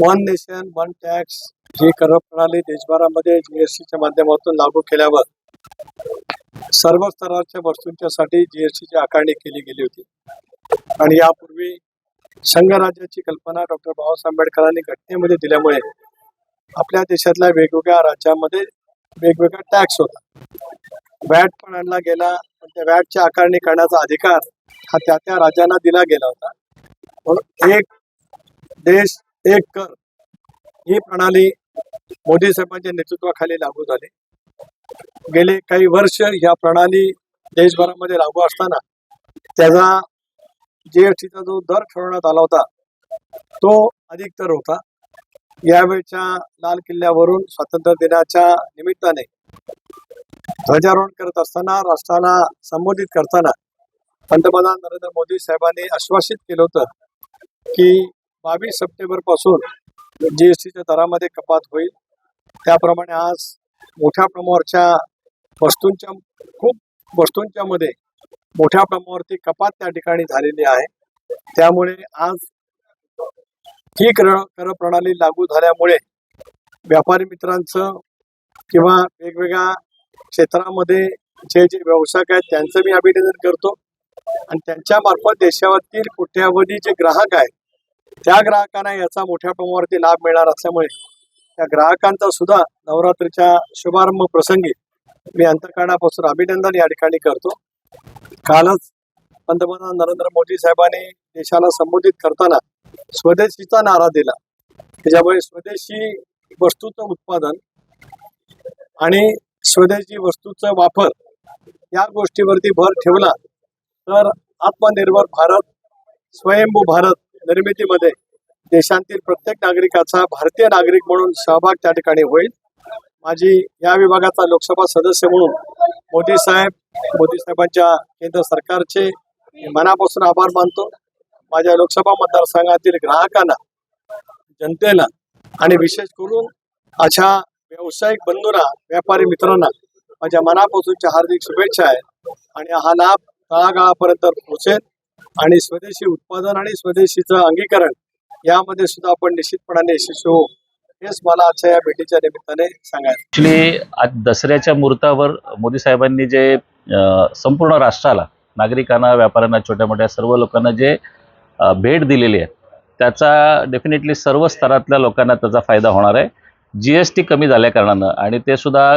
One nation one tax ही कर प्रणाली देशभरामध्ये जीएसटीच्या माध्यमातून लागू केल्यावर सर्व स्तराच्या वस्तूंच्यासाठी जीएसटीची आकारणी केली गेली होती. आणि यापूर्वी संघराज्याची कल्पना डॉक्टर बाबासाहेब आंबेडकरांनी घटनेमध्ये दिल्यामुळे आपल्या देशातल्या वेगवेगळ्या राज्यामध्ये वेगवेगळा टॅक्स होता वॅट पण आणला गेला पण त्या वॅटची आकारणी करण्याचा अधिकार हा त्या त्या राज्यांना दिला गेला होता. एक देश एक कर ही प्रणाली मोदी साहेबांच्या नेतृत्वाखाली लागू झाली. गेले काही वर्ष ह्या प्रणाली देशभरामध्ये लागू असताना त्याचा जीएसटीचा जो दर ठरवण्यात आला होता तो अधिक दर होता. यावेळच्या लाल किल्ल्यावरून स्वातंत्र्य दिनाच्या निमित्ताने ध्वजारोहण करत असताना राष्ट्राला संबोधित करताना पंतप्रधान नरेंद्र मोदी साहेबांनी आश्वासित केलं होतं की बावीस सप्टेंबरपासून जीएसटीच्या दरामध्ये कपात होईल. त्याप्रमाणे आज मोठ्या प्रमाणावरच्या वस्तूंच्या खूप वस्तूंच्या मध्ये मोठ्या प्रमाणावरती कपात त्या ठिकाणी झालेली आहे. त्यामुळे आज ही कर कर प्रणाली लागू झाल्यामुळे व्यापारी मित्रांचं किंवा वेगवेगळ्या क्षेत्रामध्ये जे जे व्यावसायिक आहेत त्यांचं मी अभिनंदन करतो. आणि त्यांच्यामार्फत देशावरील कोट्यावधी जे ग्राहक आहेत त्या ग्राहकांना याचा मोठ्या प्रमाणावरती लाभ मिळणार असल्यामुळे त्या ग्राहकांचा सुद्धा नवरात्रीच्या शुभारंभ प्रसंगी मी अंतकरणापासून अभिनंदन या ठिकाणी करतो. कालच पंतप्रधान नरेंद्र मोदी साहेबांनी देशाला संबोधित करताना स्वदेशीचा नारा दिला. त्याच्यामुळे स्वदेशी वस्तूचं उत्पादन आणि स्वदेशी वस्तूचा वापर या गोष्टीवरती भर ठेवला तर आत्मनिर्भर भारत स्वयंभू भारत निर्मितीमध्ये देशांतील प्रत्येक नागरिकाचा भारतीय नागरिक म्हणून सहभाग त्या ठिकाणी होईल. माझी या विभागाचा लोकसभा सदस्य म्हणून मोदी साहेब मोदी साहेबांच्या केंद्र सरकारचे मनापासून आभार मानतो. माझ्या लोकसभा मतदारसंघातील ग्राहकांना जनतेला आणि विशेष करून अशा व्यावसायिक बंधूंना व्यापारी मित्रांना माझ्या मनापासूनच्या हार्दिक शुभेच्छा आहेत आणि हा लाभ तळागाळापर्यंत पोहोचेल. आणि स्वदेशी उत्पादन आणि स्वदेशीचं अंगीकरण यामध्ये सुद्धा आपण निश्चितपणाने यशस्वी होऊ. हेच मला आजच्या या भेटीच्या निमित्ताने सांगायचं ॲक्च्युली आज दसऱ्याच्या मुहूर्तावर मोदी साहेबांनी जे संपूर्ण राष्ट्राला नागरिकांना व्यापाऱ्यांना छोट्या मोठ्या सर्व लोकांना जे भेट दिलेली आहे त्याचा डेफिनेटली सर्व स्तरातल्या लोकांना त्याचा फायदा होणार आहे. जी एस टी कमी झाल्या कारणानं आणि ते सुद्धा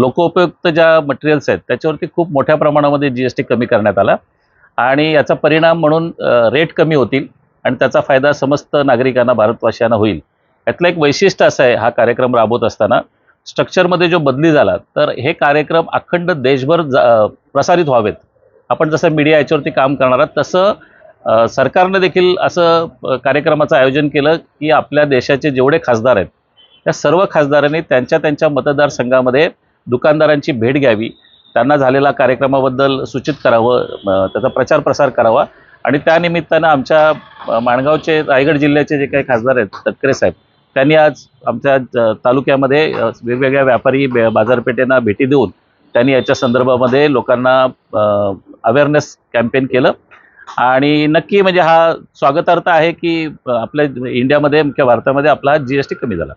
लोकोपयुक्त ज्या मटेरियल्स आहेत त्याच्यावरती खूप मोठ्या प्रमाणामध्ये जी एस टी कमी करण्यात आला. आणि याचा परिणाम म्हणून रेट कमी होतील आणि त्याचा फायदा समस्त नागरिकांना भारतवासियांना होईल. यातलं एक वैशिष्ट्य असं आहे हा कार्यक्रम राबवत असताना स्ट्रक्चरमध्ये जो बदली झाला तर हे कार्यक्रम अखंड देशभर जा प्रसारित व्हावेत. आपण जसं मीडिया याच्यावरती काम करणार आहात तसं सरकारनं देखील असं कार्यक्रमाचं आयोजन केलं की आपल्या देशाचे जेवढे खासदार आहेत त्या सर्व खासदारांनी त्यांच्या त्यांच्या मतदारसंघामध्ये दुकानदारांची भेट घ्यावी. त्यांना झालेल्या कार्यक्रमाबद्दल सूचित करावं त्याचा प्रचार प्रसार करावा. आणि त्यानिमित्तानं आमच्या माणगावचे रायगड जिल्ह्याचे जे काही खासदार आहेत तटकरे साहेब त्यांनी आज आमच्या तालुक्यामध्ये वेगवेगळ्या व्यापारी बाजारपेठेंना भेटी देऊन त्यांनी याच्या संदर्भामध्ये लोकांना अवेअरनेस कॅम्पेन केलं. आणि नक्की म्हणजे हा स्वागतार्थ आहे की आपल्या इंडियामध्ये मुख्य भारतामध्ये आपला जी एस टी कमी झाला.